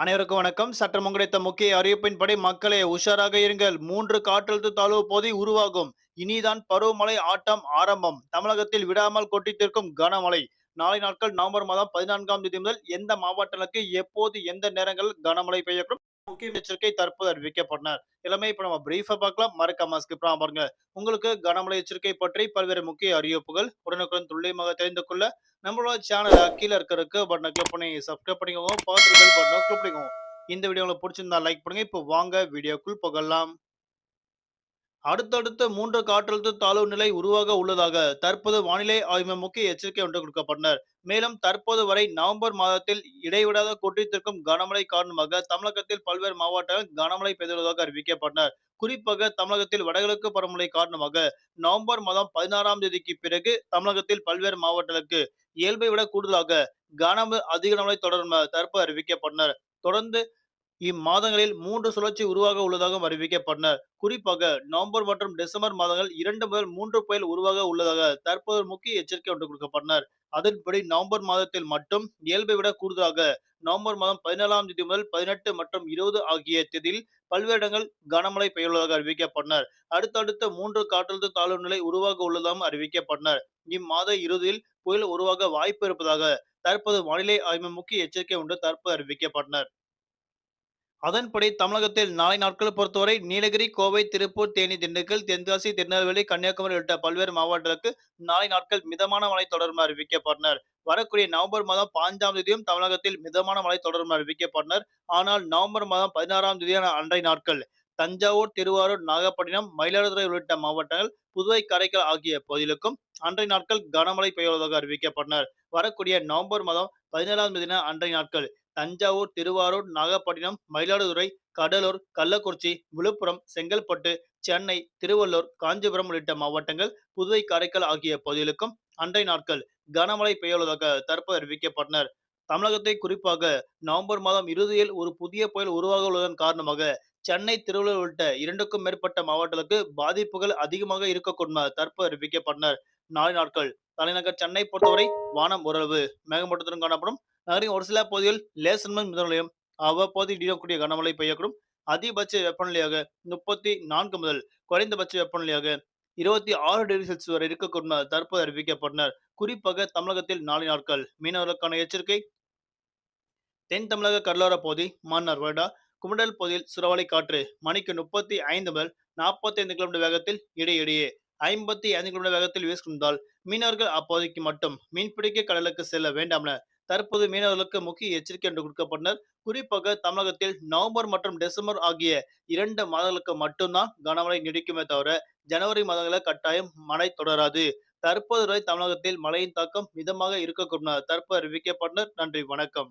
அனைவருக்கும் வணக்கம். சற்றம் கிடைத்த முக்கிய அறிவிப்பின்படி மக்களே உஷாராக இருங்கள். மூன்று காற்றழுத்த தாழ்வு பகுதி உருவாகும். இனிதான் பருவமழை ஆட்டம் ஆரம்பம். தமிழகத்தில் விடாமல் கொட்டித்திருக்கும் கனமழை. நாளை நாட்கள் நவம்பர் மாதம் பதினான்காம் தேதி முதல் எந்த மாவட்டங்களுக்கு எப்போது எந்த நேரங்களில் கனமழை பெய்யக்கூடும்? முக்கிய எச்சரிக்கை தற்போது அறிவிக்கப்பட்டனர். எல்லாமே இப்ப நம்ம பிரீஃபா பார்க்கலாம். மறக்காம ஸ்கிப் பாருங்க. உங்களுக்கு கனமழை எச்சரிக்கை பற்றி பல்வேறு முக்கிய அறிவிப்புகள் உடனுக்குடன் துல்லியமாக தெரிந்து கொள்ள நம்மளோட சேனல் கீழே இருக்கிறதுக்கு பட்டனை கிளிக் பண்ணி சப்ஸ்கிரைப் பண்ணிக்கோங்க. பார்த்து பெல் பட்டனை கிளிக் பண்ணிக்கோங்க. இந்த வீடியோ உங்களுக்கு பிடிச்சிருந்தா லைக் பண்ணுங்க. இப்போ வாங்க வீடியோக்குள் போகலாம். அடுத்தடுத்த மூன்று காற்றழுத்த தாழ்வு நிலை உருவாக உள்ளதாக தற்போது வானிலை ஆய்வு முக்கிய எச்சரிக்கை ஒன்று கொடுக்கப்பட்டனர். மேலும் தற்போது வரை நவம்பர் மாதத்தில் இடைவிடாத கொட்டித்திருக்கும் கனமழை காரணமாக தமிழகத்தில் பல்வேறு மாவட்டங்கள் கனமழை பெய்துள்ளதாக அறிவிக்கப்பட்டனர். குறிப்பாக தமிழகத்தில் வடகிழக்கு பருவமழை காரணமாக நவம்பர் மாதம் பதினாறாம் தேதிக்கு பிறகு தமிழகத்தில் பல்வேறு மாவட்டங்களுக்கு இயல்பை விட கூடுதலாக கனமழை அதிக மழை தற்போது அறிவிக்கப்பட்டனர். தொடர்ந்து இம்மாதங்களில் மூன்று சுழற்சி உருவாக உள்ளதாகவும் அறிவிக்கப்பட்டனர். குறிப்பாக நவம்பர் மற்றும் டிசம்பர் மாதங்கள் இரண்டு முதல் மூன்று புயல் உருவாக உள்ளதாக தற்போது முக்கிய எச்சரிக்கை ஒன்று கொடுக்கப்பட்டனர். அதன்படி நவம்பர் மாதத்தில் மட்டும் இயல்பை விட கூடுதலாக நவம்பர் மாதம் பதினேழாம் தேதி முதல் பதினெட்டு மற்றும் இருபது ஆகிய தேதியில் பல்வேறு இடங்கள் கனமழை பெய்துள்ளதாக அறிவிக்கப்பட்டனர். அடுத்தடுத்த மூன்று காற்றழுத்த தாழ்வு நிலை உருவாக உள்ளதாகவும் அறிவிக்கப்பட்டனர். இம்மாத இறுதியில் புயல் உருவாக வாய்ப்பு இருப்பதாக தற்போது வானிலை ஆய்வு முக்கிய எச்சரிக்கை ஒன்று தற்போது அறிவிக்கப்பட்டனர். அதன்படி தமிழகத்தில் நாளை நாட்களை பொறுத்தவரை நீலகிரி கோவை திருப்பூர் தேனி திண்டுக்கல் தென்காசி திருநெல்வேலி கன்னியாகுமரி உள்ளிட்ட பல்வேறு மாவட்டங்களுக்கு நாளை நாட்கள் மிதமான மழை தொடரும் அறிவிக்கப்பட்டனர். வரக்கூடிய நவம்பர் மாதம் பாஞ்சாம் தேதியும் தமிழகத்தில் மிதமான மழை தொடரும் அறிவிக்கப்பட்டனர். ஆனால் நவம்பர் மாதம் பதினாறாம் தேதியான அன்றைய நாட்கள் தஞ்சாவூர் திருவாரூர் நாகப்பட்டினம் மயிலாடுதுறை உள்ளிட்ட மாவட்டங்கள் புதுவை காரைக்கால் ஆகிய பகுதிகளுக்கும் அன்றைய நாட்கள் கனமழை பெய்யுவதாக அறிவிக்கப்பட்டனர். வரக்கூடிய நவம்பர் மாதம் பதினேழாம் தேதி அன்றைய நாட்கள். தஞ்சாவூர் திருவாரூர் நாகப்பட்டினம் மயிலாடுதுறை கடலூர் கள்ளக்குறிச்சி விழுப்புரம் செங்கல்பட்டு சென்னை திருவள்ளூர் காஞ்சிபுரம் உள்ளிட்ட மாவட்டங்கள் புதுவை காரைக்கால் ஆகிய பகுதிகளுக்கும் அன்றைய நாட்கள் கனமழை பெய்யுள்ளதாக தற்போது அறிவிக்கப்பட்டனர். தமிழகத்தை குறிப்பாக நவம்பர் மாதம் இறுதியில் ஒரு புதிய புயல் உருவாக உள்ளதன் காரணமாக சென்னை திருவள்ளூர் உள்ளிட்ட இரண்டுக்கும் மேற்பட்ட மாவட்டங்களுக்கு பாதிப்புகள் அதிகமாக இருக்கக்கூடும் தற்போது அறிவிக்கப்பட்டனர். நாளை நாட்கள். தலைநகர் சென்னை பொறுத்தவரை வானம் ஓரளவு மேகமூட்டத்துடன் காணப்படும். நகரின் ஒரு சில பகுதிகள் லேசன்மன் முதலையும் அவ்வப்போது இடியக்கூடிய கனமழை பெய்யக்கூடும். அதிகபட்ச வெப்பநிலையாக முப்பத்தி நான்கு முதல் குறைந்தபட்ச வெப்பநிலையாக இருபத்தி ஆறு டிகிரி செல்சியஸ் வரை இருக்கக்கூடும் தற்போது அறிவிக்கப்பட்டனர். குறிப்பாக தமிழகத்தில் நாளை நாட்கள் மீனவர்களுக்கான எச்சரிக்கை. தென் தமிழக கடலோர பகுதி மன்னார் வருடா குமடல் பகுதியில் சுறவலை காற்று மணிக்கு முப்பத்தி ஐந்து முதல் நாற்பத்தி ஐந்து கிலோமீட்டர் வேகத்தில் இடையிடையே ஐம்பத்தி ஐந்து கிலோமீட்டர் வேகத்தில் வீசுகின்றால் மீனவர்கள் அப்போதைக்கு மட்டும் மீன்பிடிக்க கடலுக்கு செல்ல வேண்டாம் என தற்போது மீனவர்களுக்கு முக்கிய எச்சரிக்கை என்று கொடுக்கப்பட்டனர். குறிப்பாக தமிழகத்தில் நவம்பர் மற்றும் டிசம்பர் ஆகிய இரண்டு மாதங்களுக்கு மட்டும்தான் கனமழை நீடிக்குமே தவிர ஜனவரி மாதங்களில் கட்டாயம் மழை தொடராது. தற்போது வரை தமிழகத்தில் மழையின் தாக்கம் மிதமாக இருக்கக்கூடும் தற்போது அறிவிக்கப்பட்டனர். நன்றி வணக்கம்.